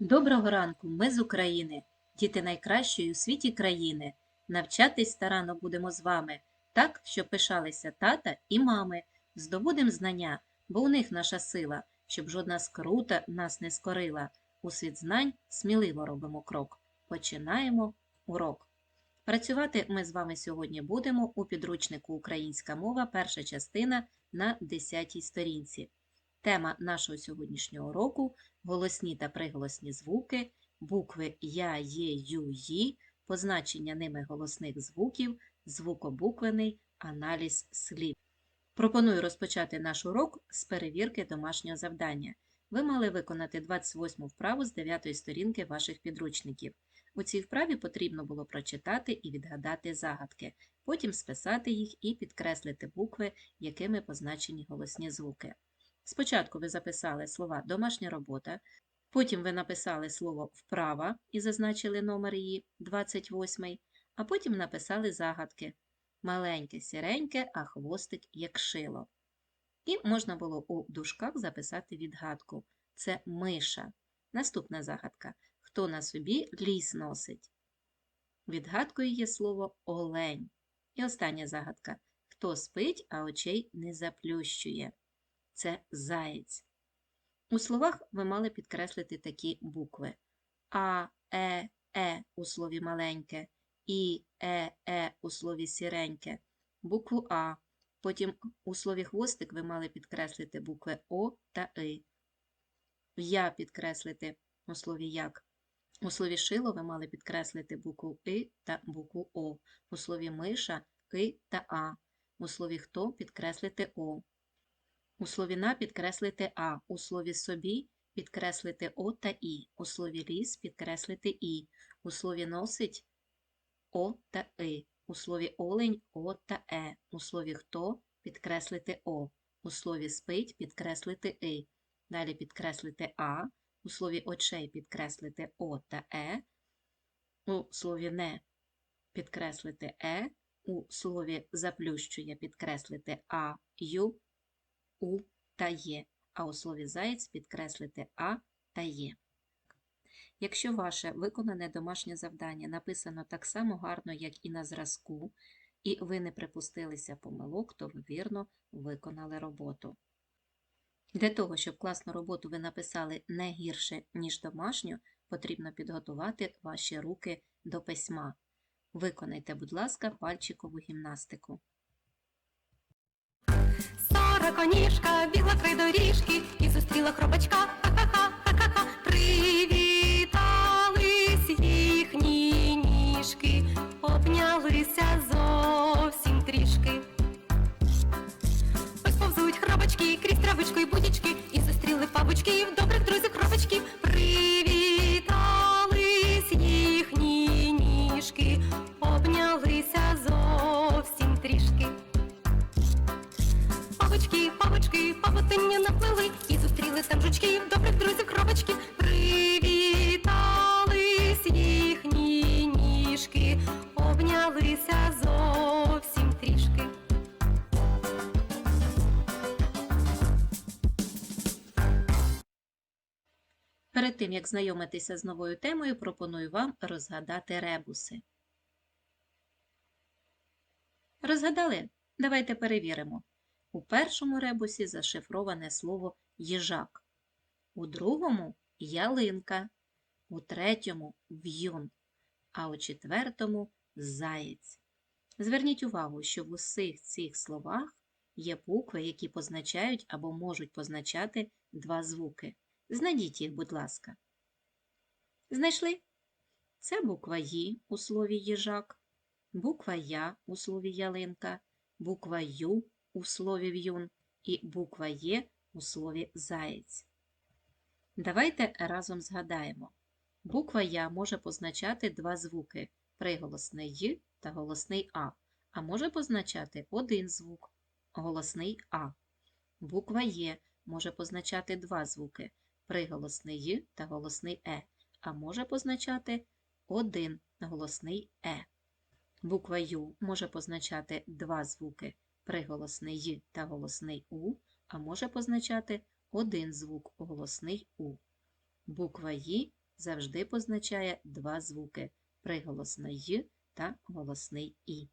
Доброго ранку, ми з України, діти найкращої у світі країни. Навчатись старанно будемо з вами, так, щоб пишалися тата і мами. Здобудем знання, бо у них наша сила, щоб жодна скрута нас не скорила. У світ знань сміливо робимо крок. Починаємо урок. Працювати ми з вами сьогодні будемо у підручнику Українська мова, перша частина на 10 сторінці. Тема нашого сьогоднішнього уроку голосні та приголосні звуки, букви Я, Є, Ю, Ї, позначення ними голосних звуків, звукобуквений аналіз слів. Пропоную розпочати наш урок з перевірки домашнього завдання. Ви мали виконати 28 вправу з 9 сторінки ваших підручників. У цій вправі потрібно було прочитати і відгадати загадки, потім списати їх і підкреслити букви, якими позначені голосні звуки. Спочатку ви записали слова домашня робота, потім ви написали слово вправа і зазначили номер її 28, а потім написали загадки маленьке, сіреньке, а хвостик як шило. І можна було у дужках записати відгадку. Це миша. Наступна загадка. Хто на собі ліс носить? Відгадкою є слово олень. І остання загадка. Хто спить, а очей не заплющує? Це заєць. У словах ви мали підкреслити такі букви А, Е, Е у слові маленьке, І, Е, Е у слові сіреньке, букву А. Потім у слові хвостик ви мали підкреслити букви О та И. Я підкреслити у слові як. У слові шило ви мали підкреслити букву И та букву О. У слові миша И та А. У слові хто підкреслити О. У слові на підкреслити А, у слові собі підкреслити О та І, у слові ліс підкреслити І, у слові носить О та И, у слові олень О та Е, у слові хто підкреслити О, у слові спить підкреслити И, далі підкреслити А, у слові очей підкреслити О та Е, у слові не підкреслити Е, у слові заплющує підкреслити А, Ю, у та є, а у слові заєць підкреслити а та є. Якщо ваше виконане домашнє завдання написано так само гарно, як і на зразку, і ви не припустилися помилок, то ви вірно виконали роботу. Для того, щоб класну роботу ви написали не гірше, ніж домашню, потрібно підготувати ваші руки до письма. Виконайте, будь ласка, пальчикову гімнастику. Сороконіжка бігла край доріжки і зустріла хробачка. Ха-ха-ха, ха-ха-ха. Привітались їхні ніжки, обнялися зовсім трішки. Ось повзуть хробачки крізь травичку й будічки, і зустріли павучків, добрих друзів тим, як знайомитися з новою темою, пропоную вам розгадати ребуси. Розгадали? Давайте перевіримо. У першому ребусі зашифроване слово їжак, у другому ялинка, у третьому в'юн, а у четвертому заєць. Зверніть увагу, що в усіх цих словах є букви, які позначають або можуть позначати два звуки. Знайдіть їх, будь ласка. Знайшли? Це буква «Ї» у слові їжак, буква Я у слові ялинка, буква Ю у слові в'юн і буква Є у слові заєць. Давайте разом згадаємо. Буква Я може позначати два звуки приголосний Й та голосний А, а може позначати один звук голосний А. Буква Є може позначати два звуки приголосний Й та голосний Е, а може позначати один голосний Е. Буква Ю може позначати два звуки приголосний Й та голосний У, а може позначати один звук голосний У. Буква Ї завжди позначає два звуки приголосне й та голосний і.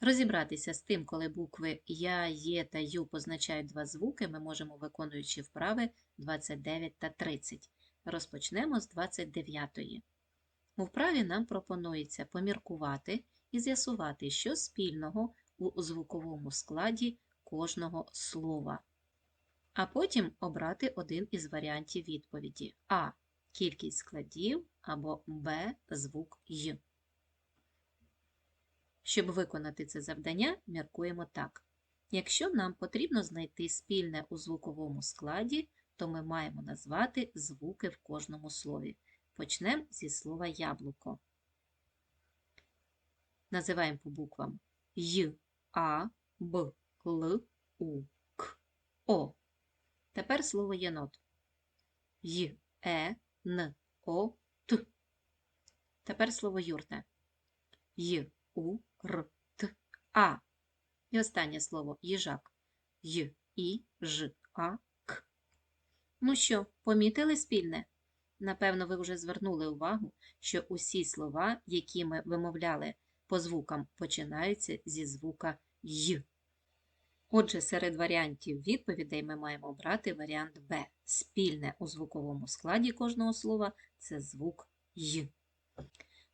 Розібратися з тим, коли букви Я, Є та Ю позначають два звуки, ми можемо, виконуючи вправи 29 та 30. Розпочнемо з 29-ї. У вправі нам пропонується поміркувати і з'ясувати, що спільного у звуковому складі кожного слова. А потім обрати один із варіантів відповіді А. Кількість складів або Б. Звук Й. Щоб виконати це завдання, міркуємо так. Якщо нам потрібно знайти спільне у звуковому складі, то ми маємо назвати звуки в кожному слові. Почнемо зі слова яблуко. Називаємо по буквам Й, А, Б, Л, У, К, О. Тепер слово єнот. Й, Е, Н, О, Т. Тепер слово юрта. Й, У, Р, Т, А. І останнє слово їжак. Й, І, Ж, А, К. Ну що, помітили спільне? Напевно, ви вже звернули увагу, що усі слова, які ми вимовляли по звукам, починаються зі звука Й. Отже, серед варіантів відповідей ми маємо обрати варіант Б. Спільне у звуковому складі кожного слова це звук Й.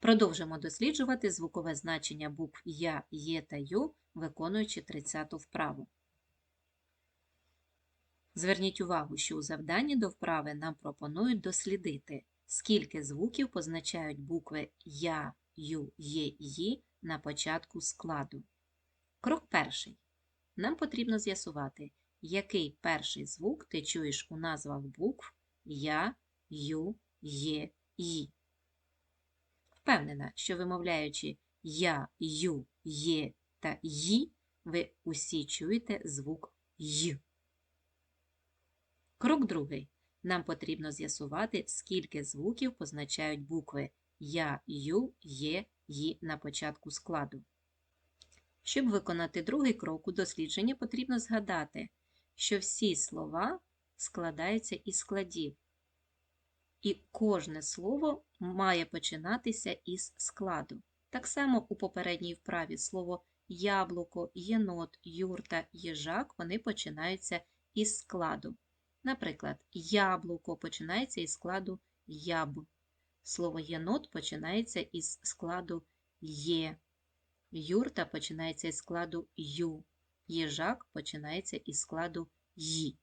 Продовжимо досліджувати звукове значення букв Я, Є та Ю, виконуючи 30-ту вправу. Зверніть увагу, що у завданні до вправи нам пропонують дослідити, скільки звуків позначають букви Я, Ю, Є, Ї на початку складу. Крок перший. Нам потрібно з'ясувати, який перший звук ти чуєш у назвах букв Я, Ю, Є, Ї. Впевнена, що вимовляючи Я, Ю, Є та Ї, ви усі чуєте звук Й. Крок другий. Нам потрібно з'ясувати, скільки звуків позначають букви Я, Ю, Є, Ї на початку складу. Щоб виконати другий крок у дослідженні, потрібно згадати, що всі слова складаються із складів, і кожне слово має починатися із складу. Так само у попередній вправі слово яблуко, єнот, юрта, їжак вони починаються із складу. Наприклад, яблуко починається із складу яб. Слово єнот починається із складу є. Юрта починається із складу ю. Їжак починається із складу ї.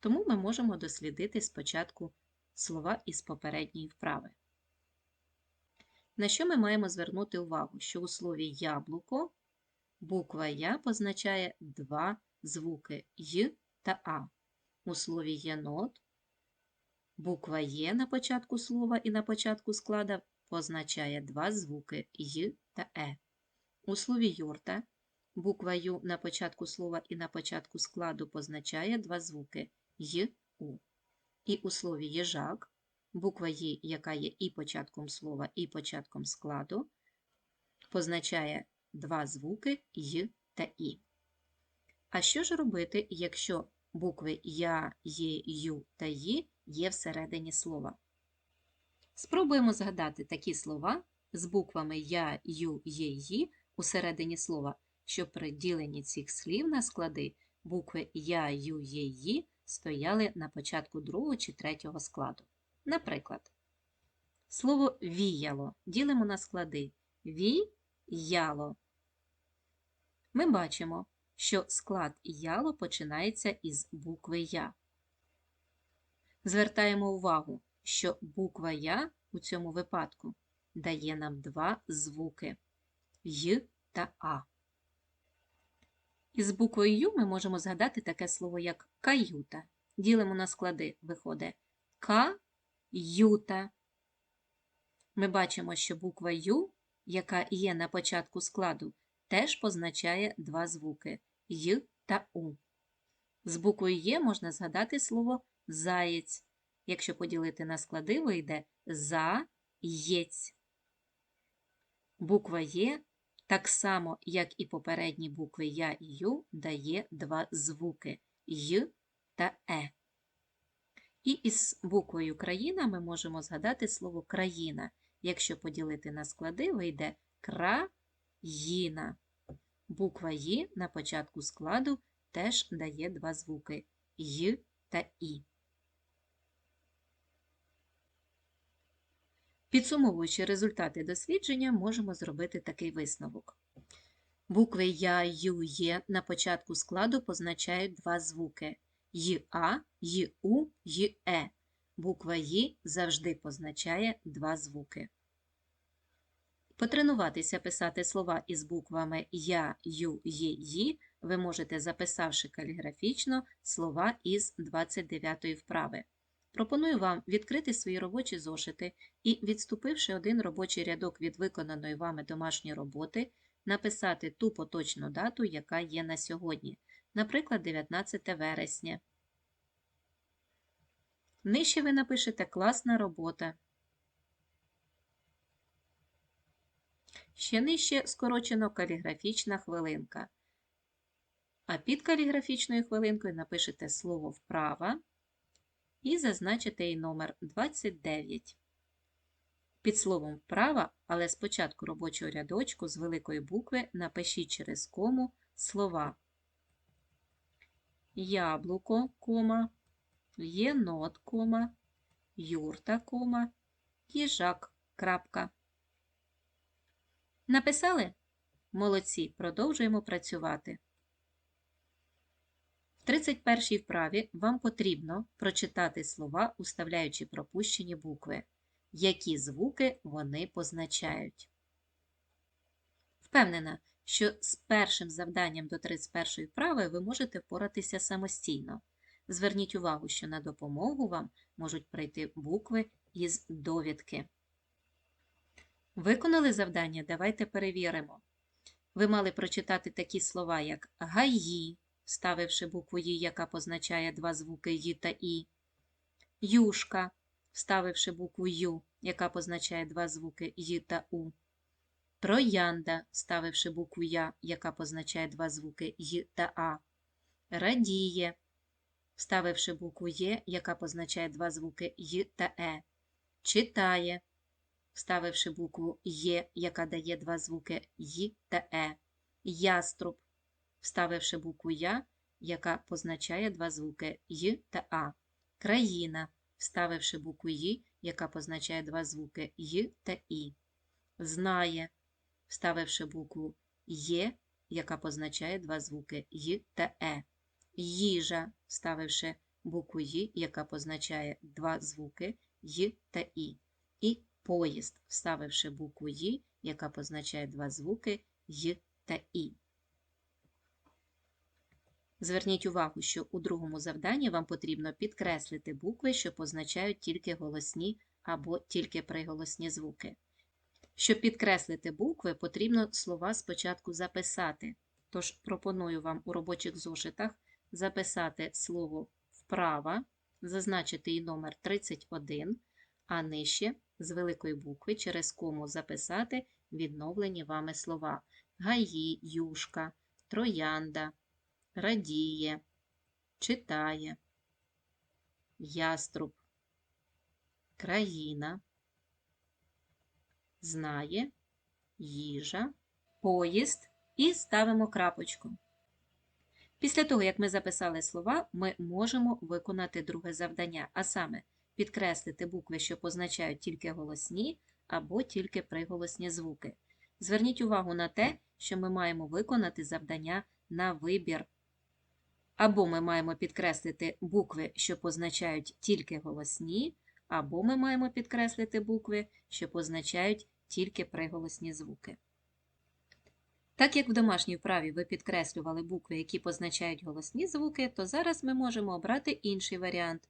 Тому ми можемо дослідити спочатку слова із попередньої вправи. На що ми маємо звернути увагу? Що у слові яблуко буква Я позначає два звуки Й та А. У слові єнот буква Є на початку слова і на початку склада позначає два звуки Й та Е. У слові юрта буква Ю на початку слова і на початку складу позначає два звуки Й, У. І у слові їжак буква Й, яка є і початком слова, і початком складу, позначає два звуки Й та І. А що ж робити, якщо букви Я, Є, Ю та Ї є всередині слова? Спробуємо згадати такі слова з буквами Я, Ю, Є, Ї усередині слова, що при діленні цих слів на склади букви Я, Ю, Є, Ї стояли на початку другого чи третього складу. Наприклад, слово віяло ділимо на склади ві-яло. Ми бачимо, що склад яло починається із букви Я. Звертаємо увагу, що буква Я у цьому випадку дає нам два звуки Й та А. Із буквою Ю ми можемо згадати таке слово, як каюта. Ділимо на склади, виходить Ка-юта. Ми бачимо, що буква Ю, яка є на початку складу, теж позначає два звуки Й та У. З буквою Є можна згадати слово заєць. Якщо поділити на склади, вийде за-єць. Буква Є, так само, як і попередні букви Я і Ю, дає два звуки Й та Е. І із буквою країна ми можемо згадати слово країна. Якщо поділити на склади, вийде країна. Буква «ї» на початку складу теж дає два звуки «й» та «і». Підсумовуючи результати дослідження, можемо зробити такий висновок. Букви Я, Ю, Є на початку складу позначають два звуки й-а, й-у. Буква «ї» завжди позначає два звуки. Потренуватися писати слова із буквами Я, Ю, Є, Ї ви можете, записавши каліграфічно слова із 29-ї вправи. Пропоную вам відкрити свої робочі зошити і, відступивши один робочий рядок від виконаної вами домашньої роботи, написати ту поточну дату, яка є на сьогодні, наприклад, 19 вересня. Нижче ви напишете класна робота. Ще нижче скорочено каліграфічна хвилинка. А під каліграфічною хвилинкою напишете слово вправа і зазначите її номер 29. Під словом вправа, але спочатку робочого рядочку з великої букви напишіть через кому слова яблуко, кома, єнот, кома, юрта, кома, їжак, крапка. Написали? Молодці, продовжуємо працювати. В 31 вправі вам потрібно прочитати слова, уставляючи пропущені букви, які звуки вони позначають. Впевнена, що з першим завданням до 31 вправи ви можете впоратися самостійно. Зверніть увагу, що на допомогу вам можуть прийти букви із довідки. Виконали завдання? Давайте перевіримо. Ви мали прочитати такі слова, як гаї, вставивши букву «ї», яка позначає два звуки «ї» та «і», юшка, вставивши букву «ю», яка позначає два звуки «ї» та «у», троянда, вставивши букву «я», яка позначає два звуки «й» та «а», радіє, вставивши букву «є», яка позначає два звуки «й» та «е», читає, вставивши букву Є, яка дає два звуки Й та Е, яструб, вставивши букву Я, яка позначає два звуки Й та А, країна, вставивши букву Й, яка позначає два звуки Й та І, знає, вставивши букву Є, яка позначає два звуки Й та Е, їжа, вставивши букву Й, яка позначає два звуки Й та І. І поїзд, вставивши букву «ї», яка позначає два звуки «й» та «і». Зверніть увагу, що у другому завданні вам потрібно підкреслити букви, що позначають тільки голосні або тільки приголосні звуки. Щоб підкреслити букви, потрібно слова спочатку записати. Тож пропоную вам у робочих зошитах записати слово вправа, зазначити її номер 31, а нижче з великої букви через кому записати відновлені вами слова. Гаї, юшка, троянда, радіє, читає, яструб, країна, знає, їжа, поїзд і ставимо крапочку. Після того, як ми записали слова, ми можемо виконати друге завдання, а саме підкреслити букви, що позначають тільки голосні або тільки приголосні звуки. Зверніть увагу на те, що ми маємо виконати завдання на вибір. Або ми маємо підкреслити букви, що позначають тільки голосні, або ми маємо підкреслити букви, що позначають тільки приголосні звуки. Так як в домашній вправі ви підкреслювали букви, які позначають голосні звуки, то зараз ми можемо обрати інший варіант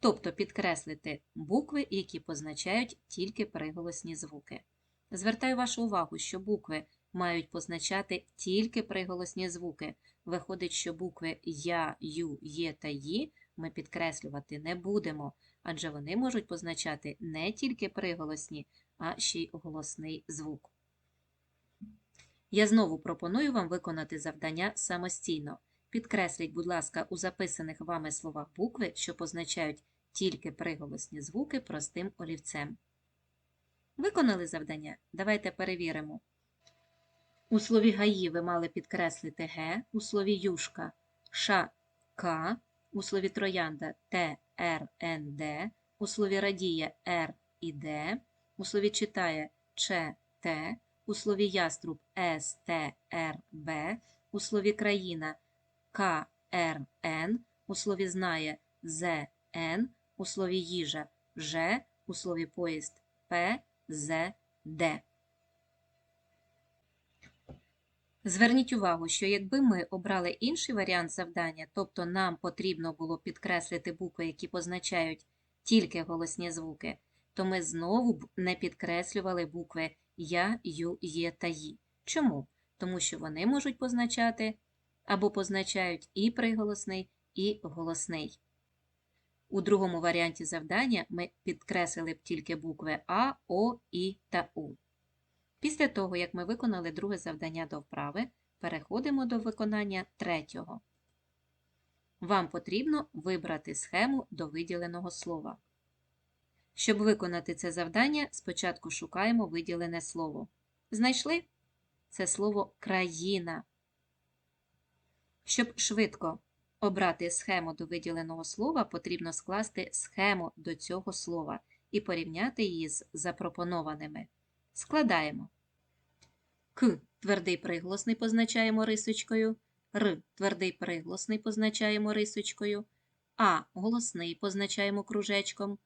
тобто підкреслити букви, які позначають тільки приголосні звуки. Звертаю вашу увагу, що букви мають позначати тільки приголосні звуки. Виходить, що букви Я, Ю, Є та Ї ми підкреслювати не будемо, адже вони можуть позначати не тільки приголосні, а ще й голосний звук. Я знову пропоную вам виконати завдання самостійно. Підкресліть, будь ласка, у записаних вами словах букви, що позначають тільки приголосні звуки простим олівцем. Виконали завдання? Давайте перевіримо. У слові гаї ви мали підкреслити г, у слові юшка ша к, у слові троянда т, р, н, д, у слові радіє р і д, у слові читає ч, т, у слові яструб с, т, р, б, у слові країна к, р, у слові знає з, н, у слові їжа ж, у слові поїзд п, з, д. Зверніть увагу, що якби ми обрали інший варіант завдання, тобто нам потрібно було підкреслити букви, які позначають тільки голосні звуки, то ми знову б не підкреслювали букви Я, Ю, Є та Ї. Чому? Тому що вони можуть позначати або позначають і приголосний, і голосний. У другому варіанті завдання ми підкреслили б тільки букви А, О, І та У. Після того, як ми виконали друге завдання до вправи, переходимо до виконання третього. Вам потрібно вибрати схему до виділеного слова. Щоб виконати це завдання, спочатку шукаємо виділене слово. Знайшли? Це слово країна. Щоб швидко обрати схему до виділеного слова, потрібно скласти схему до цього слова і порівняти її з запропонованими. Складаємо. К твердий приголосний позначаємо рисочкою, Р твердий приголосний позначаємо рисочкою, А голосний позначаємо кружечком,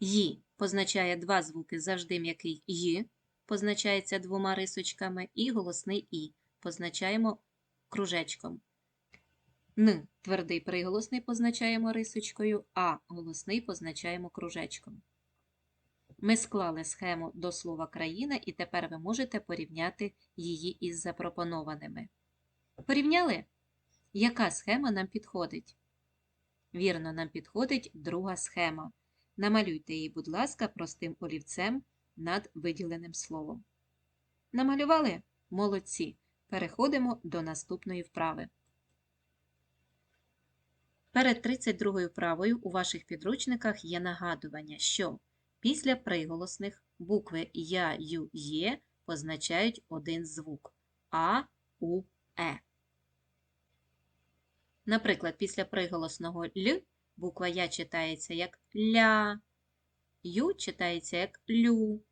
Ї позначає два звуки завжди м'який Й, позначається двома рисочками, і голосний І позначаємо кружечком. Н твердий приголосний позначаємо рисочкою, А голосний позначаємо кружечком. Ми склали схему до слова країна, і тепер ви можете порівняти її із запропонованими. Порівняли? Яка схема нам підходить? Вірно, нам підходить друга схема. Намалюйте її, будь ласка, простим олівцем над виділеним словом. Намалювали? Молодці. Переходимо до наступної вправи. Перед 32 вправою у ваших підручниках є нагадування, що Після приголосних букви Я, Ю, Є позначають один звук А, У, Е. Наприклад, після приголосного Л буква Я читається як ля, Ю читається як лю,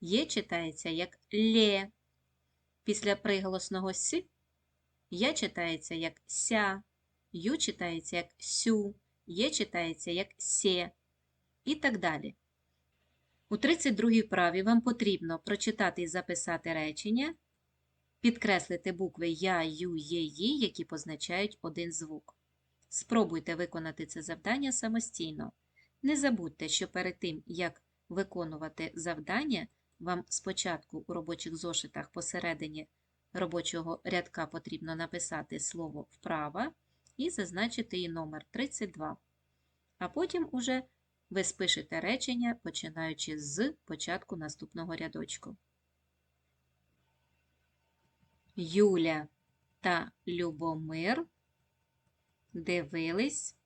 Є читається як лє. Після приголосного С Я читається як ся, Ю читається як сю, Є читається як сє і так далі. У 32-й вправі вам потрібно прочитати і записати речення, підкреслити букви Я, Ю, Є, Ї, які позначають один звук. Спробуйте виконати це завдання самостійно. Не забудьте, що перед тим, як виконувати завдання, вам спочатку у робочих зошитах посередині робочого рядка потрібно написати слово вправа і зазначити її номер 32. А потім уже ви спишете речення, починаючи з початку наступного рядочку. Юля та Любомир дивились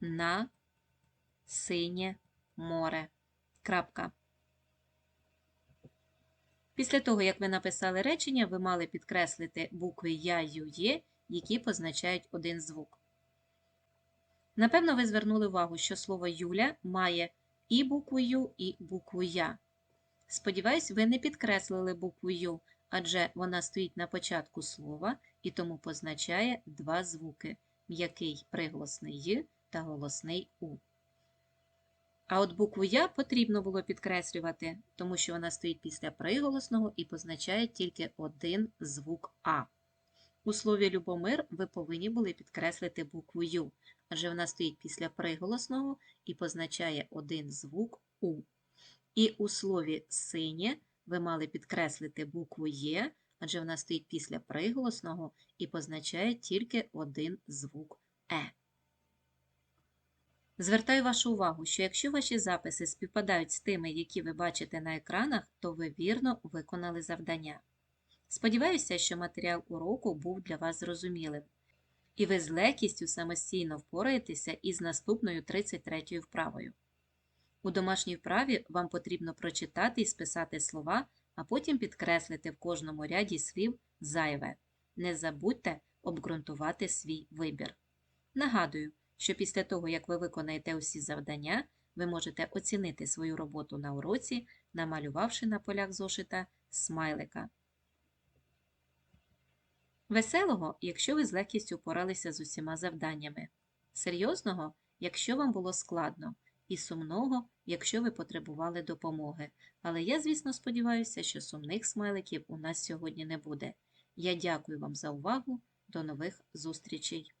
на синє море. Крапка. Після того, як ви написали речення, ви мали підкреслити букви Я, Ю, Є, які позначають один звук. Напевно, ви звернули увагу, що слово Юля має і букву Ю, і букву Я. Сподіваюсь, ви не підкреслили букву Ю, адже вона стоїть на початку слова і тому позначає два звуки м'який приголосний Й та голосний У. А от букву Я потрібно було підкреслювати, тому що вона стоїть після приголосного і позначає тільки один звук А. У слові Любомир ви повинні були підкреслити букву Ю, адже вона стоїть після приголосного і позначає один звук У. І у слові синє ви мали підкреслити букву Є, адже вона стоїть після приголосного і позначає тільки один звук Е. Звертаю вашу увагу, що якщо ваші записи співпадають з тими, які ви бачите на екранах, то ви вірно виконали завдання. Сподіваюся, що матеріал уроку був для вас зрозумілим. І ви з легкістю самостійно впораєтеся із наступною 33 вправою. У домашній вправі вам потрібно прочитати і списати слова, а потім підкреслити в кожному ряді слів зайве. Не забудьте обґрунтувати свій вибір. Нагадую, що після того, як ви виконаєте усі завдання, ви можете оцінити свою роботу на уроці, намалювавши на полях зошита смайлика. Веселого, якщо ви з легкістю впоралися з усіма завданнями. Серйозного, якщо вам було складно, і сумного, якщо ви потребували допомоги. Але я, звісно, сподіваюся, що сумних смайликів у нас сьогодні не буде. Я дякую вам за увагу. До нових зустрічей!